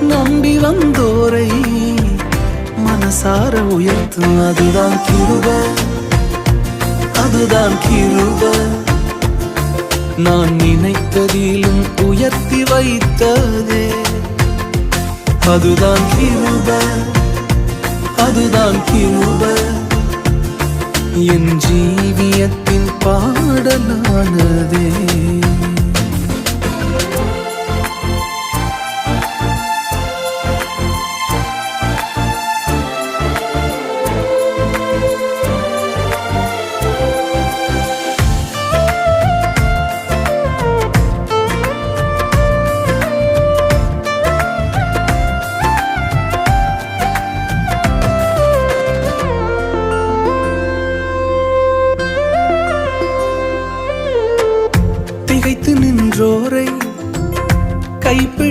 நம்பி வந்தோரை மனசார உயர்த்தும் அதுதான் கிருப. அதுதான் கிருப. நான் நினைத்ததிலும் உயர்த்தி வைத்ததே. அதுதான் கிருப. அதுதான் கிருப. என் ஜீவியத்தின் பாடலானதே. திகைத்து நின்றோரை கைப்பிடி